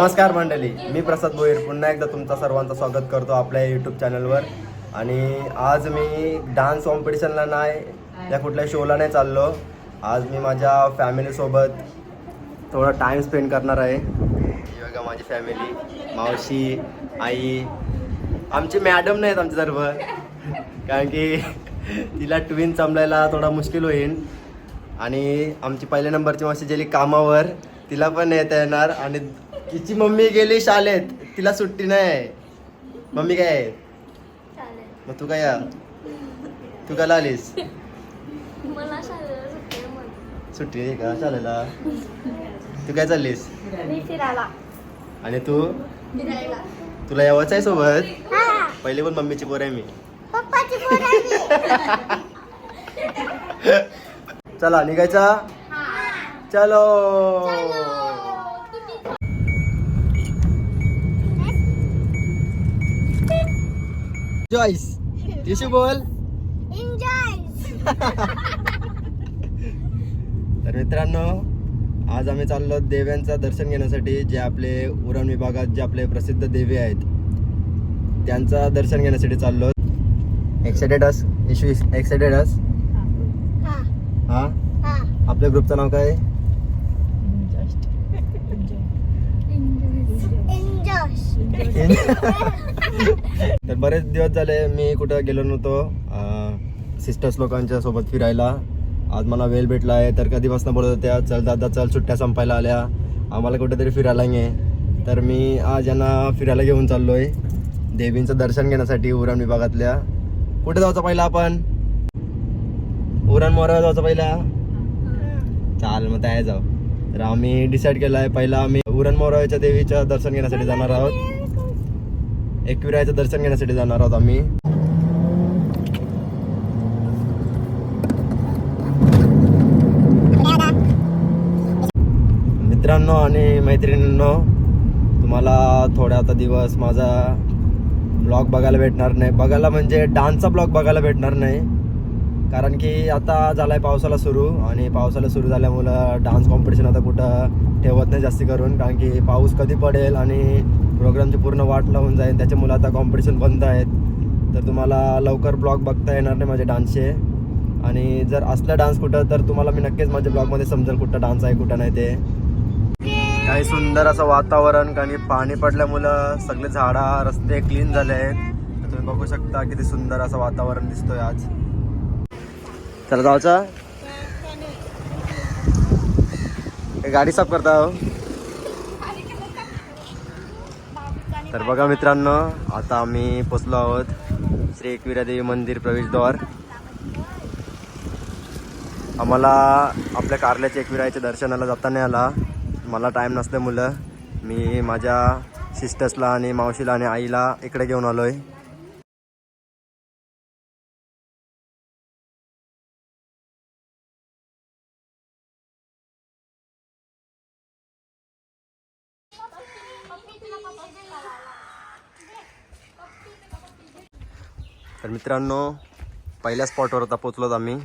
नमस्कार मंडळी मी प्रसाद भोईर. पुन्हा एकदा तुमचा सर्वांचं स्वागत करतो आपल्या यूट्यूब चॅनलवर आणि आज मी डान्स कॉम्पिटिशनला नाही या कुठल्या शोला नाही चाललो. आज मी माझ्या फॅमिलीसोबत थोडा टाईम स्पेंड करणार आहे. बघा माझी फॅमिली मावशी आई. आमची मॅडम नाहीत आमचे सर्व. कारण की तिला ट्विन सांभाळायला थोडा मुश्किल होईल. आणि आमची पहिल्या नंबरची मावशी गेली कामावर. तिला पण येता येणार आणि तिची मम्मी गेली शाळेत. तिला सुट्टी नाही. मम्मी काय मग तू काय या? तू काय आलीस? सुट्टी आहे का शाळेला? तू काय चाललीस? आणि तू? तुला यावंच आहे सोबत? पहिली पण मम्मीची पोर आहे मी. चला निघायचा? चलो. जॉईस दिशू बोल तर मित्रांनो आज आम्ही चाललो देव्यांचं दर्शन घेण्यासाठी जे आपले उरण विभागात जे आपले प्रसिद्ध देवी आहेत त्यांचं दर्शन घेण्यासाठी चाललो. Excited as issue excited as हा. आपल्या ग्रुपचं नाव काय? आहे? तर बरेच दिवस झाले मी कुठं गेलो नव्हतो. सिस्टर्स लोकांच्या सोबत फिरायला. आज मला वेळ भेटला आहे तर कधीपासून बोलत होत्या. चल दादा चल सुट्ट्या संपायला आल्या. आम्हाला कुठेतरी फिरायला ये तर मी आज यांना फिरायला घेऊन चाललो आहे देवींचं दर्शन घेण्यासाठी उरण विभागातल्या. कुठे जायचं पहिला आपण? उरण मोरावर जायचं पहिला? चाल मग त्या जाऊ. तर आम्ही डिसाईड केलं आहे पहिला आम्ही उरण मोराच्या देवीचं दर्शन घेण्यासाठी जाणार आहोत. एकविरायचं दर्शन घेण्यासाठी जाणार आहोत आम्ही. मित्रांनो आणि मैत्रिणींनो तुम्हाला थोड्या आता दिवस माझा ब्लॉग बघायला भेटणार नाही. बघायला म्हणजे डान्सचा ब्लॉग बघायला भेटणार नाही. कारण की आता झाला आहे पावसाला सुरू आणि पावसाला सुरू झाल्यामुळं डान्स कॉम्पिटिशन आता कुठं ठेवत नाही जास्ती करून कारण की पाऊस कधी पडेल आणि प्रोग्रामची पूर्ण वाट लावून जाईल त्याच्यामुळे आता कॉम्पिटिशन बंद आहेत. तर तुम्हाला लवकर ब्लॉग बघता येणार नाही माझे डान्सचे आणि जर असला डान्स कुठं तर तुम्हाला मी नक्कीच माझ्या ब्लॉगमध्ये समजेल कुठं डान्स आहे कुठं नाही ते. काही सुंदर असं वातावरण आणि पाणी पडल्यामुळं सगळे झाडा रस्ते क्लीन झाले आहेत. तर तुम्ही बघू शकता किती सुंदर असं वातावरण दिसतोय आज. चला जाऊचा हे गाडी साफ करता आहो तर बघा मित्रांनो आता आम्ही पोचलो आहोत श्री एकविरादेवी मंदिर प्रवेशद्वार. आम्हाला आपल्या कारल्याच्या एकविराच्या दर्शनाला जाता नाही आला. मला टाईम नसल्यामुळं मी माझ्या सिस्टर्सला आणि मावशीला आणि आईला इकडे घेऊन आलो आहे तर मित्रांनो पहिल्या स्पॉटवर आता पोचलोत आम्ही.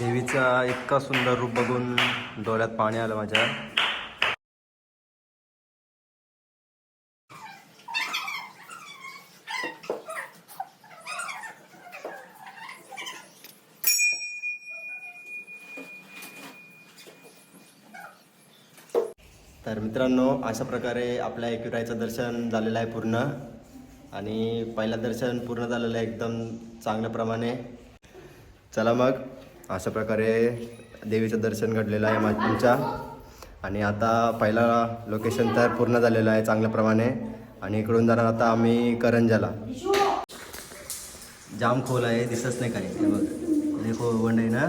देवीचा इतका सुंदर रूप बघून डोळ्यात पाणी आलं माझ्या. तर मित्रांनो अशा प्रकारे आपल्या एकविरायचं दर्शन झालेलं आहे पूर्ण. आणि पहिलं दर्शन पूर्ण झालेलं आहे एकदम चांगल्याप्रमाणे. चला मग. अशा प्रकारे देवीचं दर्शन घडलेलं आहे मा आणि आता पहिला लोकेशन तर पूर्ण झालेलं आहे चांगल्याप्रमाणे. आणि इकडून जाणार आता आम्ही करंजाला जाम खोल आहे दिसत नाही काही. बघ. हे खो आहे ना?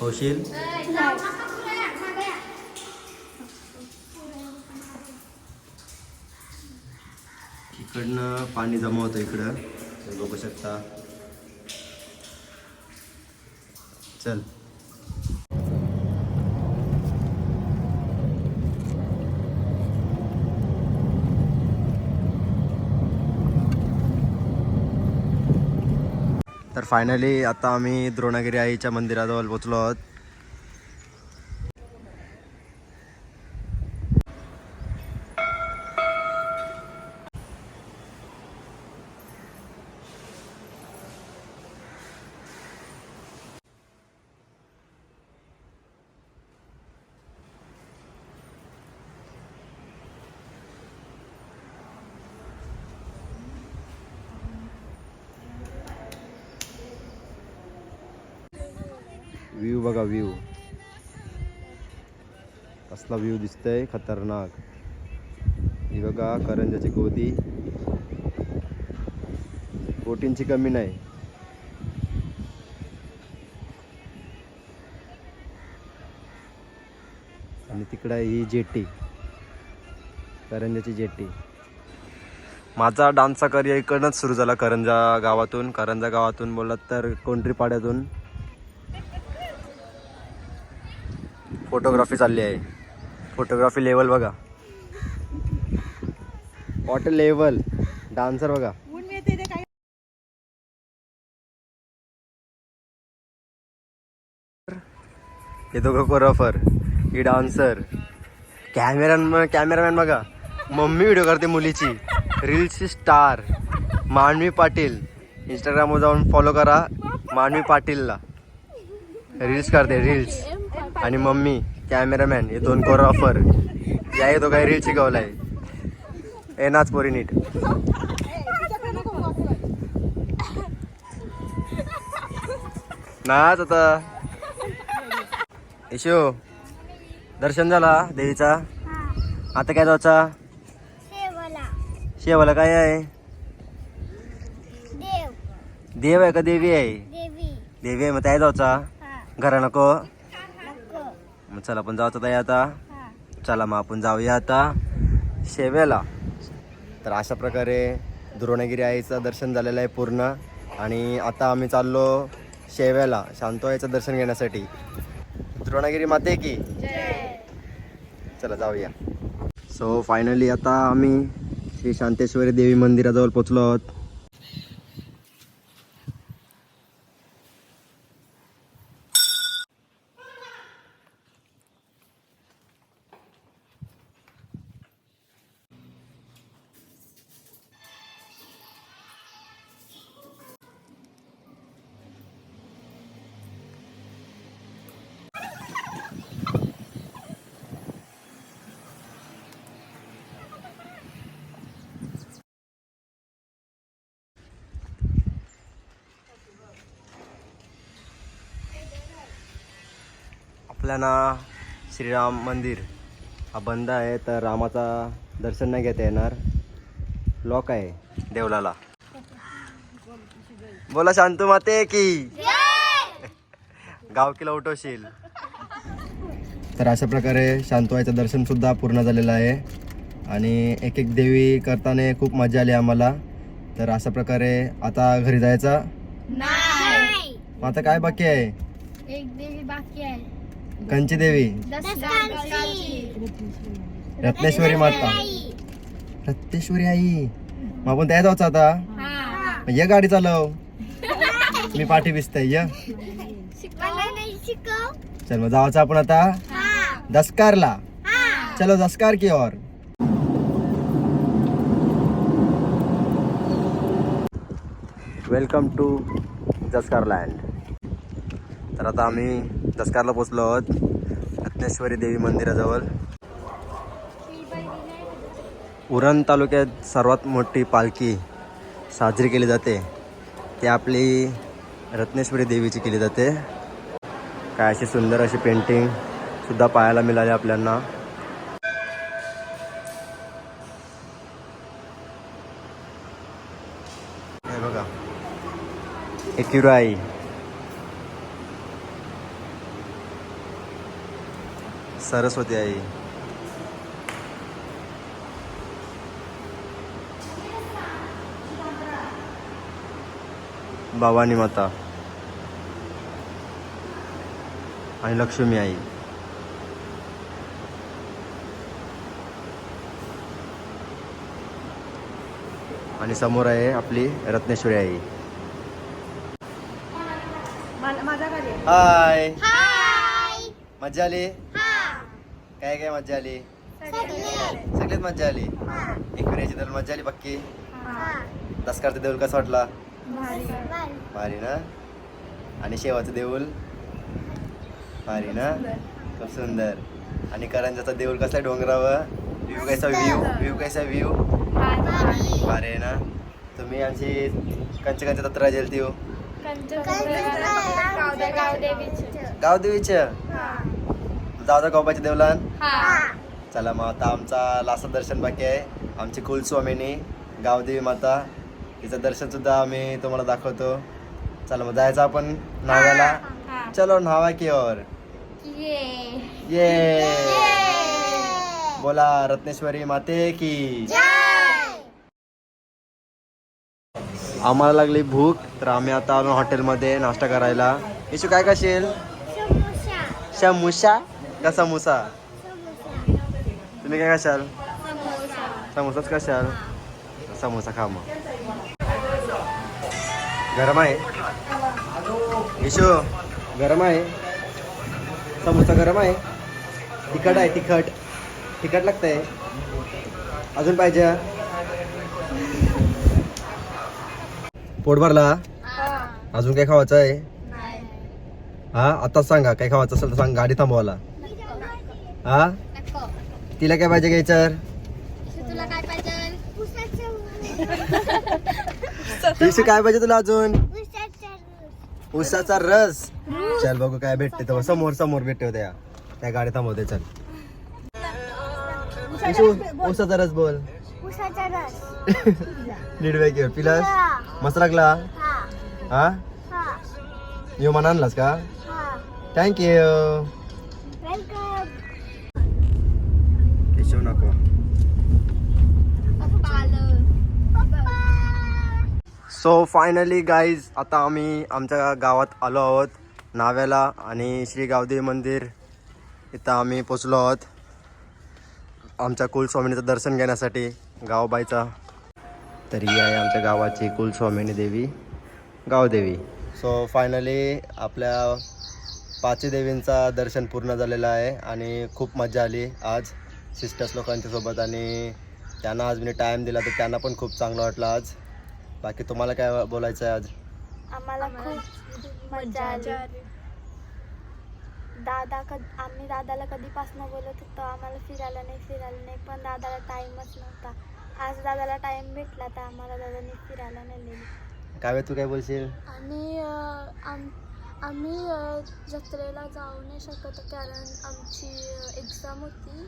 होशील? इकडनं पाणी जमा होतं इकडं. बघू शकता. चल. तर फायनली आता आम्ही द्रोणागिरी आईच्या मंदिराजवळ पोचलो आहोत. व्ह्यू बघा व्ह्यू कसला व्ह्यू दिसतंय खतरनाक. ही बघा करंजाची गोदी बोटींची कमी नाही. आणि तिकडं आहे ही जेटी. करंजाची जेटी. माझा डान्सचा करिअर इकडनंच सुरू झाला करंजा गावातून. करंजा गावातून बोललात तर कोंढरी फोटोग्राफी चालली आहे. फोटोग्राफी लेवल बघा. वॉटर लेवल डान्सर बघा. हे दोघं कोरफर ही डान्सर कॅमेरा कॅमेरामॅन बघा. मम्मी व्हिडिओ करते मुलीची. रील्सची स्टार मानवी पाटील. इंस्टाग्रामवर जाऊन फॉलो करा. मानवी पाटीलला. रील्स करते रील्स आणि मम्मी कॅमेरामॅन हे दोन कोरॉफर या येतो काही रील शिकवलाय. ए नाच पोरी नीट. नाच आता. यशो दर्शन झाला देवीचा? आता काय जायचा? शेवाला. काय आहे? देव. देव आहे का देवी आहे? देवी. देवी आहे मग त्या जायचा? घरा नको. मग चला आपण ताई आता. हा. चला मग आपण जाऊया आता शेवेला तर अशा प्रकारे द्रोणगिरी आईचं दर्शन झालेलं आहे पूर्ण. आणि आता आम्ही चाललो शेवेला शांतोआईचं दर्शन घेण्यासाठी. द्रोणगिरी माते की? चला जाऊया. सो फायनली आता आम्ही श्री शांतेश्वरी देवी मंदिराजवळ पोचलो आहोत. आपल्याला श्रीराम मंदिर. हा बंद आहे तर रामाचा दर्शन नाही घेता येणार. लॉक आहे देवलाला. बोला शांतू माते की. गावकीला उठवशील. तर अशा प्रकारे शांतवाईचं दर्शन सुद्धा पूर्ण झालेलं आहे. आणि एक एक देवी करताना खूप मजा आली आम्हाला. तर अशा प्रकारे आता घरी जायचा. आता काय बाकी आहे? एक देवी बाकी आहे. कंची देवी रत्नेश्वरी माता. रत्नेश्वरी आई. मग आपण त्या जाऊच आता? ये गाडी चालव. मी पाठी भिजतय ये. चल मग जायचं आपण आता दसकारला. चलो दसकार की और वेलकम टू दसकार लँड. तर आता आम्ही दसकारला पोचलो आहोत. रत्नेश्वरी देवी मंदिराजवळ. उरण तालुक्यात सर्वात मोठी पालखी साजरी केली जाते. ती आपली रत्नेश्वरी देवीची केली जाते. काय अशी सुंदर अशी पेंटिंग सुद्धा पाहायला मिळाली आपल्याला हे बघा. एकिराई सरस्वती आई. भवानी माता. आणि लक्ष्मी आई. आणि समोर आहे आपली रत्नेश्वरी आई. हाय मजा आली? काय काय मज्जा आली? सगळ्यात मज्जा आली? एकविराची तर मज्जा आली पक्की? दसकारचं देऊळ कसं वाटला? भारी. ना? आणि शेवाचं देऊळ? भारी ना? खूप सुंदर. आणि करंजाचं देऊळ कसं डोंगरावर? व्ह्यू कसा व्ह्यू व्ह्यू कसा व्ह्यू भारी आहे ना? तुम्ही आमची कंच कंच तत्रा जेलती हो. गावदेवीच्या जाऊ गोपाच्या देवलान? चला मग आता आमचा लास्ट दर्शन बाकी आहे. आमची कुलस्वामिनी गावदेवी माता तिचं दर्शन सुद्धा आम्ही तुम्हाला दाखवतो. चला मग जायचं आपण नाव्याला चलो नावा की और ये. बोला रत्नेश्वरी माते की. आम्हाला लागली भूक तर आम्ही आता आलो हॉटेलमध्ये नाश्ता करायला. इशू काय खाशील? शमुशा का समोसा? तुम्ही काय खाशाल? समोसाच खाशाल. समोसा खा मग. गरम आहे? इशू गरम आहे? समोसा गरम आहे? तिखट आहे तिखट. तिखट लागतंय. अजून पाहिजे? पोट भरला? अजून काय खावायचं आहे हा आताच सांगा. काय खावायचं असेल तर सांग. गाडी थांबवायला. हा? तिला काय पाहिजे घ्यायचं तुला काय पाहिजे? काय पाहिजे तुला अजून? उसाचा रस. चल बघू काय भेटते तेव्हा. समोर समोर भेटते त्या त्या गाडी थांबवते चल. उसाचा रस बोल. उसाचा रस. वेगळी पिलास? मस्त लागला? हा. हा? हा. म्हणा आणलास का? हा. थँक्यू सो फायनली गाईज आता आम्ही आमच्या गावात आलो आहोत नाव्याला आणि श्री गावदेवी मंदिर. इथं आम्ही पोचलो आहोत आमच्या कुलस्वामिनीचं दर्शन घेण्यासाठी गावबाईचा. तर ही आहे आमच्या गावाची कुलस्वामिनी देवी गावदेवी. सो फायनली आपल्या पाची देवींचा दर्शन पूर्ण झालेलं आहे आणि खूप मजा आली आज सिस्टर्स लोकांच्या सोबत आणि त्यांना आज मी टाईम दिला तर त्यांना पण खूप चांगलं वाटलं आज. बाकी तुम्हाला काय बोलायचं आहे आज? आम्हाला खूप मजा आली. दादा कध आम्ही दादाला कधीपासून बोलत होतो आम्हाला फिरायला नाही फिरायला नाही पण दादाला टाईमच नव्हता. आज दादाला टाईम भेटला तर आम्हाला दादाने फिरायला नेलेली काय तू काय बोलशील? आणि अं, आम आम्ही अं, जत्रेला जाऊ नाही शकत कारण आमची एक्झाम होती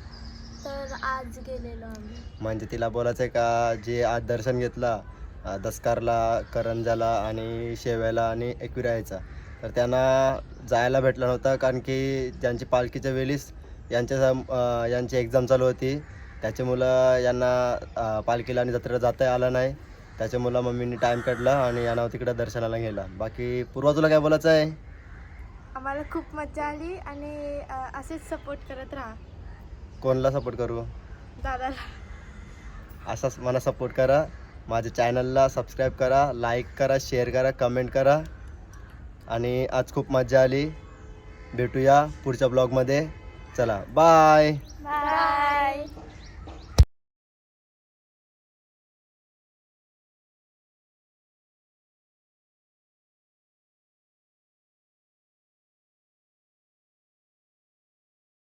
तर आज गेलेलो आम्ही. म्हणजे तिला बोलायचं आहे का? जे आज दर्शन घेतला दसकारला करंजाला आणि शेव्याला आणि एकविरायचा. तर त्यांना जायला भेटलं नव्हतं कारण की ज्यांची पालखीच्या वेळीस यांच्या यांची एक्झाम चालू होती. त्याच्यामुळं यांना पालखीला आणि जत्रेला जाता आलं नाही. त्याच्यामुळं मम्मीने टाईम काढला आणि यांना तिकडं दर्शनाला गेला बाकी पूर्वा तुला काय बोलायचं आहे? आम्हाला खूप मजा आली आणि असेच सपोर्ट करत राहा. कोणला सपोर्ट करू? दादाला. असाच मला सपोर्ट करा. माझ्या चॅनलला सबस्क्राईब करा लाईक करा शेअर करा कमेंट करा. आणि आज खूप मजा आली. भेटूया पुढच्या ब्लॉगमध्ये. चला बाय. बाय.